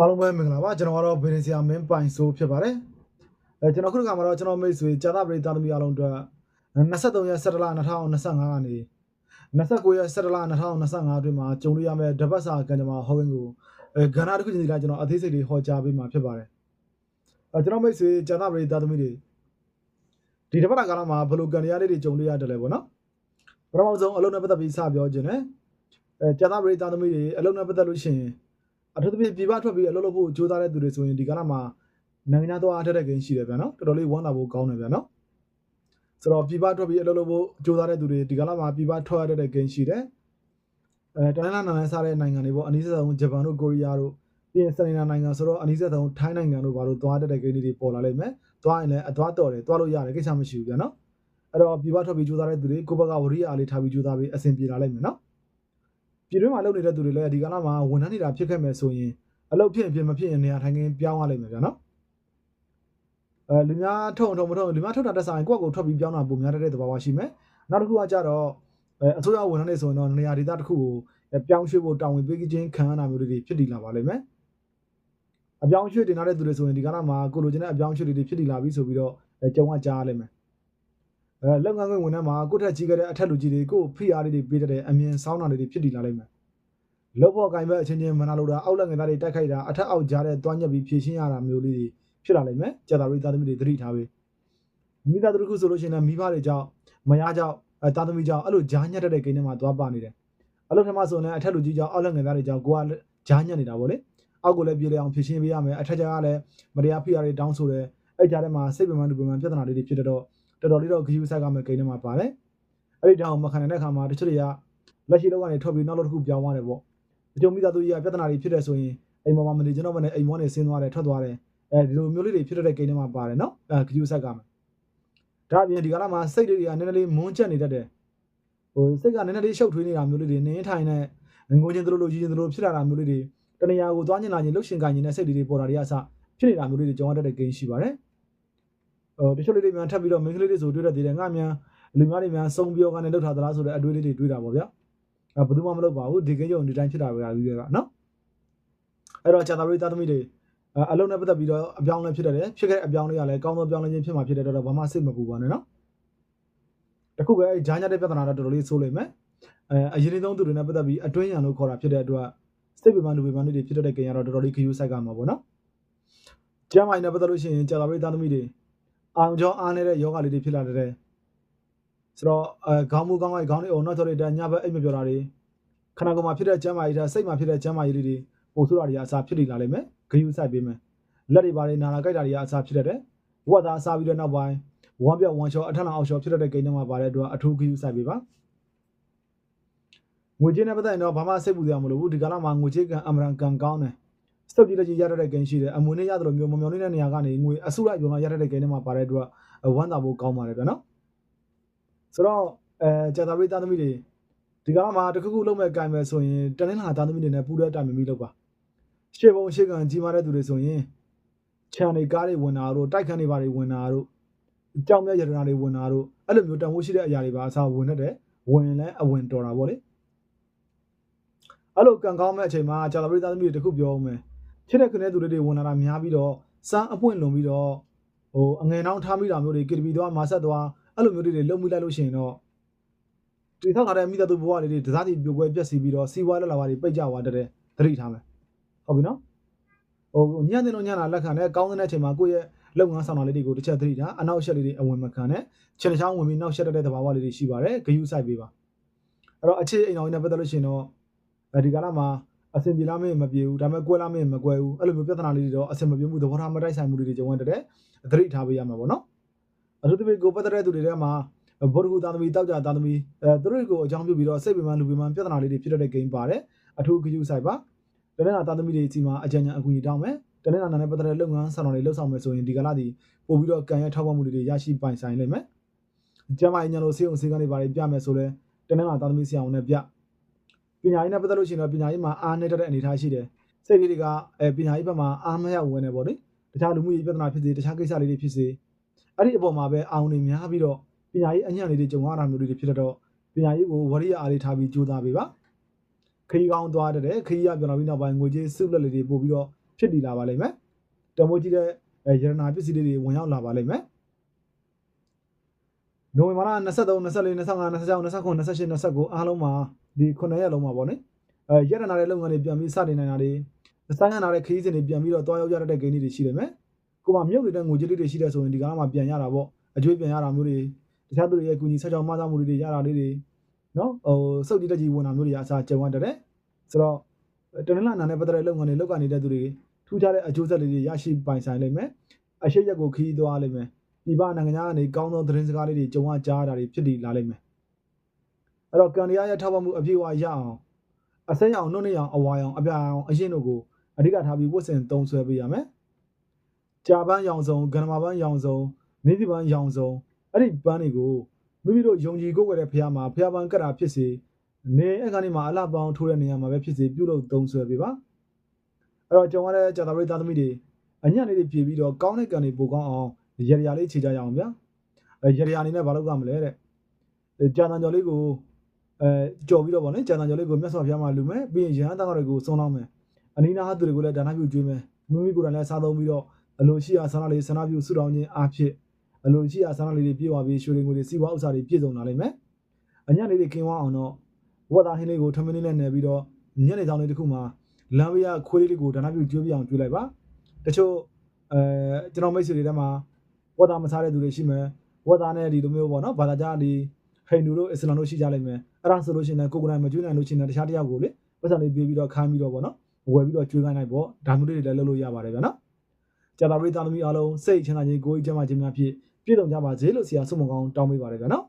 အားလုံးပဲမင်္ဂလာပါကျွန်တော်ကတော့ဗီဒီဆရာမင်းပိုင်ဆိုးဖြစ်ပါတယ်အဲကျွန်တော်ခုတစ်ခါမှာတော့ကျွန်တော်မိတ်ဆွေဇာတာပရိသတ်သမီးအားလုံးအတွက်23ရက်17လ2025ကနေ29ရက်17လ2025အတွင်းမှာကြုံရရမယ့်တပတ်စာကံကြမ္မာဟောင်းကိုအဲကဏ္ဍတစ်ခုချင်းစီတိုင်းကျွန်တော်အသေးစိတ်လေးဟောကြားပေးမှာဖြစ်ပါတယ်အဲကျွန်တော်မိတ်ဆွေဇာတာပရိသတ်သမီးတွေဒီတပတ်ကာလမှာဘယ်လိုကံတရားလေးတွေကြုံရရတယ်လဲပေါ့နော်ပထမဆုံးအလုံးနဲ့ပတ်သက်ပြီးစပြောခြင်းနဲ့အဲဇာတာပရိသတ်သမီးတွေအလုံးနဲ့ပတ်သက်လို့ရှိရင် အထူးသဖြင့်ပြည်ပထွက်ပြီးအလုပ်လုပ်ဖို့ကြိုးစားတဲ့သူတွေဆိုရင်ဒီကာလမှာနိုင်ငံသားသွားအထက်တဲ့ကိန်းရှိတယ်ဗျာနော်တော်တော်လေးဝမ်းသာဖို့ကောင်းတယ်ဗျာနော်ဆိုတော့ပြည်ပထွက်ပြီးအလုပ်လုပ်ဖို့ကြိုးစားတဲ့သူတွေဒီကာလမှာပြည်ပထွက်ရတဲ့ကိန်းရှိတယ်အဲတနင်္လာနိုင်ငံစားတဲ့နိုင်ငံတွေပေါ့အနည်းဆုံးဂျပန်တို့ကိုရီးယားတို့ပြီးရင်စနေနိုင်ငံဆိုတော့အနည်းဆုံးထိုင်းနိုင်ငံတို့ဘာလို့သွားတဲ့ကိန်းတွေပေါ်လာလိမ့်မယ်သွားရင်လည်းအသွားတော်တယ်သွားလို့ရတယ်ကိစ္စမရှိဘူးဗျာနော်အဲ့တော့ပြည်ပထွက်ပြီးကြိုးစားတဲ့သူတွေကိုယ့်ဘက်ကဝရိယအားလေးထားပြီးကြိုးစားပြီးအဆင်ပြေလာလိမ့်မယ်နော် ပြည်တွင်းမှာလုပ်နေတဲ့သူတွေလည်းဒီကနေ့မှာဝန်ထမ်းနေတာဖြစ်ခဲ့မယ်ဆိုရင်အလုပ်ဖြစ်ရင်ဖြစ်မဖြစ်ရင်နေရာထိုင်ခင်းပြောင်းရလိမ့်မယ်ဗျာနော်အဲလူများထုံထုံမထုံလူများထုတ်တာတက်ဆိုင်ကိုယ့်ကိုယ်ထွက်ပြီးပြောင်းတာပုံများတဲ့သဘာဝရှိမယ်နောက်တစ်ခုကကြတော့အဲအစိုးရဝန်ထမ်းတွေဆိုရင်တော့နေရာဒေသတစ်ခုကိုပြောင်းရွှေ့ဖို့တာဝန်ပေးခြင်းခံရတာမျိုးတွေဖြစ်တည်လာပါလိမ့်မယ်အပြောင်းရွှေ့တင်လာတဲ့သူတွေဆိုရင်ဒီကနေ့မှာကိုလိုချင်တဲ့အပြောင်းရွှေ့တွေဖြစ်တည်လာပြီဆိုပြီးတော့ကြုံကကြားရလိမ့်မယ် အဲလက်ငန်းခွင့်ဝန်ထမ်းမှာကိုယ့်ထက်ကြီးခဲ့တဲ့အထက်လူကြီးတွေကိုဖိအားလေးတွေပေးတဲ့အမြင်ဆောင်းတာတွေဖြစ်တည်လာလိမ့်မယ်လောက်ဖို့ကင်ဘက်အချင်းချင်းမနာလို့တာအောက်လက်ငယ်သားတွေတိုက်ခိုက်တာအထက်အောက်ကြားတဲ့တွားညက်ပြီးဖြည့်ရှင်းရတာမျိုးလေးတွေဖြစ်လာလိမ့်မယ်ကြာတာရိသားသမီးတွေသတိထားပေးမိသားစုတစ်ခုဆိုလို့ရှိရင်လည်းမိဘတွေကြောင့်မယားကြောင့်အဲသားသမီးကြောင့်အဲ့လိုဂျားညက်တဲ့ကိန်းထဲမှာသွားပါနေတယ်အဲ့လိုထမဆိုရင်လည်းအထက်လူကြီးကြောင့်အောက်လက်ငယ်သားတွေကြောင့်ကိုကဂျားညက်နေတာပေါ့လေအောက်ကိုလည်းပြေလည်အောင်ဖြည့်ရှင်းပေးရမယ်အထက်ကျကလည်းမတရားဖိအားတွေတောင်းဆိုတယ်အဲ့ကြားထဲမှာစိတ်ပင်ပန်းလူပင်ပန်းပြဿနာလေးတွေဖြစ်တော့ တော်တော်လေးတော့ဂယူဆိုင်ကမဲ့ကိန်းထဲမှာပါတယ်အဲ့ဒီတောင်မခံနိုင်တဲ့ခါမှာတချို့တွေကလက်ရှိလောက်ကနေထွက်ပြီးနောက်တစ်ခုပြောင်းသွားတယ်ပေါ့အကျုံမိသားစုကြီးကပြဿနာတွေဖြစ်တဲ့ဆိုရင်အိမ်ပေါ်မှာမနေကျွန်တော်မနဲ့အိမ်မောနေဆင်းသွားတယ်ထွက်သွားတယ်အဲဒီလိုမျိုးလေးတွေဖြစ်တဲ့ကိန်းထဲမှာပါတယ်နော်အဲဂယူဆက်ကမယ်ဒါအပြင်ဒီကလာမှာစိတ်လေးတွေကနည်းနည်းလေးမွန်းချက်နေတတ်တယ်ဟိုစိတ်ကနည်းနည်းလေးရှုပ်ထွေးနေတာမျိုးလေးတွေနင်းထိုင်နေငိုချင်းတို့လိုကြီးချင်းတို့ဖြစ်လာတာမျိုးလေးတွေတဏှာကိုသွားညင်လာချင်းလှုပ်ရှင်ကန်ချင်းတဲ့စိတ်တွေပေါ်တာတွေအစဖြစ်နေတာမျိုးလေးတွေကြောင်းတတ်တဲ့ကိန်းရှိပါတယ်ဟို တချို့လေးတွေများထပ်ပြီးတော့မိန်းကလေးတွေဆိုတွေ့တတ်သေးတယ်ငါများလူများတွေများစုံပြောကနေလှုပ်ထားသလားဆိုတဲ့အတွေးလေးတွေတွေးတာပေါ့ဗျာအဲဘယ်သူမှမလုပ်ပါဘူးဒီကိန်းရုံဒီတိုင်းဖြစ်တာပဲအကြီးကနော်အဲ့တော့ဂျာတာရီသားသမီးတွေအလုံးနဲ့ပတ်သက်ပြီးတော့အပြောင်းလဲဖြစ်တတ်တယ်ဖြစ်ခဲ့တဲ့အပြောင်းလဲရလဲကောင်းသောပြောင်းလဲခြင်းဖြစ်မှာဖြစ်တဲ့တော့ဘာမှစိတ်မပူပါနဲ့နော်တခုပဲအဲဂျာညတဲ့ပြဿနာတော့တော်တော်လေးဆိုးလိမ့်မယ်အဲအရင်ဆုံးသူတွေနဲ့ပတ်သက်ပြီးအတွင်းရံလို့ခေါ်တာဖြစ်တဲ့အတွက်စိတ်ပင်ပန်းလူပင်ပန်းတွေဖြစ်တတ်တဲ့ကိန်းကတော့တော်တော်လေးခယူးဆိုင်ကမှာပေါ့နော်ကျမ်းမိုင်နဲ့ပတ်သက်လို့ရှိရင်ဂျာတာရီသားသမီးတွေ အောင်ကြောင်းအားနေတဲ့ယောဂလေးတွေဖြစ်လာတဲ့ဆိုတော့အဲခေါင်းမူကောင်းလိုက်ခေါင်းလေးအောင်နောက်ကျော်လေးတဲ့ညဘက်အိတ်မပြောတာတွေခန္ဓာကိုယ်မှာဖြစ်တဲ့ကျမ်းမာရေးဒါစိတ်မှာဖြစ်တဲ့ကျမ်းမာရေးလေးတွေပို့ဆိုးတာတွေအစားဖြစ်နေလာလိမ့်မယ်ဂယုစိုက်ပေးမယ်လက်တွေပါတွေနာလာကြိုက်တာတွေအစားဖြစ်တတ်တယ်ဝတ်သားအစားပြီးတော့နောက်ပိုင်းဝမ်းပြောက်ဝမ်းချောအထက်လောင်အောက်ချောဖြစ်တတ်တဲ့ကိန်းတွေမှာပါတဲ့အတွက်အထူးဂယုစိုက်ပေးပါငွေကြေးနဲ့ပတ်သက်ရင်တော့ဘာမှစိတ်ပူစရာမလိုဘူးဒီကလာမှာငွေကြေးကံအမရန်ကံကောင်းတယ် စတုပ်ကြီးတကြီးရတဲ့ကိန်းရှိတယ်အမွေနဲ့ရတယ်လို့မျိုးမမျောနေတဲ့နေရာကနေငွေအစုလိုက်ပြောင်းရတဲ့ကိန်းတွေမှာပါတဲ့အတွက်ဝမ်းသာဖို့ကောင်းပါတယ်ဗျာနော်ဆိုတော့အဲဂျာတာရိသားသမီးတွေဒီကမှာတခုခုလုံးမဲ့ကင်မဲ့ဆိုရင်တနင်္လာသားသမီးတွေနဲ့ပူးတဲ့တိုင်မမီလောက်ပါရှေ့ဘုံရှေ့ကံကြီးမားတဲ့သူတွေဆိုရင်ခြံတွေကားတွေဝင်တာတို့တိုက်ခန်းတွေပါတွေဝင်တာတို့ကြောင်မြတ်ရတနာတွေဝင်တာတို့အဲ့လိုမျိုးတန်ဖိုးရှိတဲ့အရာတွေပါအစားဝင်တတ်တယ်ဝင်လဲအဝင်တော်တာပေါ့လေအဲ့လိုကံကောင်းမဲ့အချိန်မှာဂျာတာရိသားသမီးတွေတခုပြောအောင်မယ် ချစ်တဲ့ခင်တဲ့သူတွေဝင်လာတာများပြီးတော့စမ်းအပွင့်လွန်ပြီးတော့ဟိုအငယ်နှောင်းထားမိတာမျိုးတွေ KTV သွားမာဆက်သွားအဲ့လိုမျိုးတွေလုံမိလိုက်လို့ရှိရင်တော့ဒီထောက်ထားတဲ့မိသားစုဘဝလေးတွေဒစားတီပြိုကွဲပြက်စီပြီးတော့စီးပွားလက်လာပါတွေပိတ်ကြသွားတဲ့သတိထားမယ်ဟုတ်ပြီနော်ဟိုညံ့တဲ့တော့ညံ့တာလက်ခံနဲ့ကောင်းတဲ့အချိန်မှာကိုယ့်ရဲ့လုပ်ငန်းဆောင်တာလေးတွေကိုတစ်ချက်သတိထားအနောက်ရှက်လေးတွေအဝင်မခံနဲ့ခြေချောင်းဝင်ပြီးနောက်ရှက်တဲ့သဘာဝလေးတွေရှိပါတယ်ဂယုစိုက်ပေးပါအဲ့တော့အခြေအိမ်တော်ကြီးနဲ့ပတ်သက်လို့ရှိရင်တော့ဒီကာလမှာ အဆင်ပြေလားမင်းမပြေဘူးဒါပေမဲ့ကွဲလားမင်းမကွဲဘူးအဲ့လိုမျိုးပြဿနာလေးတွေတော့အဆင်မပြေမှုသဘောထားမတိုက်ဆိုင်မှုတွေကြုံရတဲ့သတိထားပေးရမှာပေါ့နော်အထူးသဖြင့်ကိုပတ်သက်တဲ့သူတွေထဲမှာဗုဒ္ဓဂုသားသမီးတောက်ကြသားသမီးအဲသူတို့ကိုအကြောင်းပြုပြီးတော့စိတ်ပင်ပန်းလူပင်ပန်းပြဿနာလေးတွေဖြစ်တဲ့ဂိမ်းပါတယ်အထူးဂရုစိုက်ပါတနင်္လာသားသမီးတွေစီမှာအကြံဉာဏ်အကူအညီတောင်းမယ်တနင်္လာနာနဲ့ပတ်သက်တဲ့လုပ်ငန်းဆောင်တော်တွေလှုပ်ဆောင်မယ်ဆိုရင်ဒီကလာဒီပို့ပြီးတော့ကံရထောက်ပံ့မှုတွေရရှိပိုင်ဆိုင်နိုင်မယ်ကျမကြီးညာလို့စေအောင်စေကနေပါပြမယ်ဆိုလဲတနင်္လာသားသမီးဆရာဝန်နဲ့ပြ ပညာရေးနဲ့ပတ်သက်လို့ရှိရင်တော့ပညာရေးမှာအားနည်းတဲ့အနေအထားရှိတယ်စိတ်လေးတွေကအဲပညာရေးဘက်မှာအားမရဝင်နေပေါ့လေတခြားလူမှုရေးပြဿနာဖြစ်စေတခြားကိစ္စလေးတွေဖြစ်စေအဲ့ဒီအပေါ်မှာပဲအောင်နေများပြီးတော့ပညာရေးအညံ့လေးတွေကြုံရတာမျိုးတွေဖြစ်တော့ပညာရေးကိုဝရိယအားလေးထားပြီးကြိုးစားပေးပါခရီးကောင်းသွားတဲ့ခရီးရပြန်လာပြီးနောက်ပိုင်းငွေကြေးစုလက်လေးတွေပို့ပြီးတော့ဖြစ်တည်လာပါလိမ့်မယ်တမိုးကြီးတဲ့အဲရတနာပစ္စည်းလေးတွေဝင်ရောက်လာပါလိမ့်မယ်နိုဝင်ဘာလ23 24 25 26 29 28 29အားလုံးမှာ ဒီ9ရက်လုံးမှာပေါ့နော်အဲရတနာတဲ့လုပ်ငန်းတွေပြန်ပြီးစတင်နိုင်တာတွေစတိုင်းရနာတဲ့ခရီးစဉ်တွေပြန်ပြီးတော့တွားရောက်ကြတဲ့ဂိမ်းတွေရှိတယ်မယ်ကိုမမြုပ်နေတဲ့ငွေကြေးလေးတွေရှိတဲ့ဆိုရင်ဒီကားမှာပြန်ရတာပေါ့အကျွေးပြန်ရတာမျိုးတွေတခြားသူတွေရဲ့ကူညီဆက်ကြောင်းမသားမှုတွေရတာလေးတွေနော်ဟိုစုပ်တီးတက်ကြီးဝင်တာမျိုးတွေအစားကြုံရတယ်ဆိုတော့တနင်္လာနာနဲ့ပတ်သက်တဲ့လုပ်ငန်းတွေလုပ်ကနေတဲ့သူတွေထူးခြားတဲ့အကျိုးဆက်လေးတွေရရှိပိုင်ဆိုင်လိမ့်မယ်အရှိရက်ကိုခီးသွားလိမ့်မယ်ဒီပနိုင်ငံသားကနေကောင်းသောသတင်းစကားလေးတွေကြုံရကြားတာတွေဖြစ်တည်လာလိမ့်မယ် အဲ့တော့ကန်ဒီယာရဲ့ထောက်ပံ့မှုအပြည့်အဝရအောင်အစိမ်းအောင်နှုတ်နေအောင်အဝါအောင်အပြာအောင်အရင်တို့ကိုအဓိကထားပြီးဝတ်ဆင်သုံးဆွဲပေးရမယ်ကြာပန်းရောင်စုံဂန္ဓမာပန်းရောင်စုံနေစီပန်းရောင်စုံအဲ့ဒီပန်းတွေကိုမိမိတို့ယုံကြည်ကိုယ်ွယ်တဲ့ဖះမှာဖះပန်းကတ်တာဖြစ်စေနေအခါနေမှာအလှပောင်းထိုးတဲ့နေရာမှာပဲဖြစ်စေပြုလုပ်သုံးဆွဲပေးပါအဲ့တော့ကျွန်တော်လည်းကြာတာပရိသတ်သမီးတွေအညံ့လေးတွေပြေပြီးတော့ကောင်းတဲ့ကံတွေပိုကောင်းအောင်ရရလေးခြေကြရအောင်ဗျာအဲရရအနေနဲ့ဘာလုပ်ကြမလဲတဲ့ကြာတန်ကျော်လေးကို အဲကြော်ပြီးတော့ဗောနော်ကြာတန်ကျော်လေးကိုမြတ်စွာဘုရားမှာလူမယ်ပြီးရင်ရဟန်းသားတွေကိုဆုံးလောင်းမယ်အနိနာဟသူတွေကိုလည်းဒါနပြုကျွေးမယ်မိမိကိုယ်တိုင်လည်းစားသုံးပြီးတော့အလိုရှိရာဆန္ဒလေးဆန္ဒပြုဆုတောင်းခြင်းအားဖြင့်အလိုရှိရာဆန္ဒလေးတွေပြည့်ဝပြီးရွှေလင်ငွေတွေစီးပွားဥစ္စာတွေပြည့်စုံလာလိမ့်မယ်အညံ့လေးတွေကင်းဝအောင်တော့ဝတ်သားဟင်းလေးကိုထမင်းလေးနဲ့နယ်ပြီးတော့ညနေဆောင်လေးတစ်ခုမှာလမ်းဘေးကခွေးလေးတွေကိုဒါနပြုကျွေးပြအောင်ကျွေးလိုက်ပါတချို့အဲကျွန်တော်မိတ်ဆွေတွေထဲမှာဝတ်သားမစားတဲ့သူတွေရှိမယ်ဝတ်သားနဲ့ဒီလိုမျိုးပေါ့နော်ဘာသာကြားဒီဟိန္ဒူတို့အစ္စလာမ်တို့ရှိကြလိမ့်မယ် အဲ့ဒါဆိုလို့ရှိရင်လည်းကိုယ်ကိုယ်တိုင်မကျွေးနိုင်လို့ရှိရင်လည်းတခြားတစ်ယောက်ကိုလေပတ်စံလေးပြေးပြီးတော့ခိုင်းပြီးတော့ပေါ့နော်ဝယ်ပြီးတော့ကျွေးခိုင်းလိုက်ပေါ့ဒါမျိုးလေးတွေလည်းလုပ်လို့ရပါတယ်ဗျာနော်ကြာတာပရိသတ်သမီးအားလုံးစိတ်ချမ်းသာခြင်းကိုယ်ကြီးချမ်းသာခြင်းများဖြင့်ပြည့်စုံကြပါစေလို့ဆရာဆုမကောင်းတောင်းပေးပါတယ်ဗျာနော်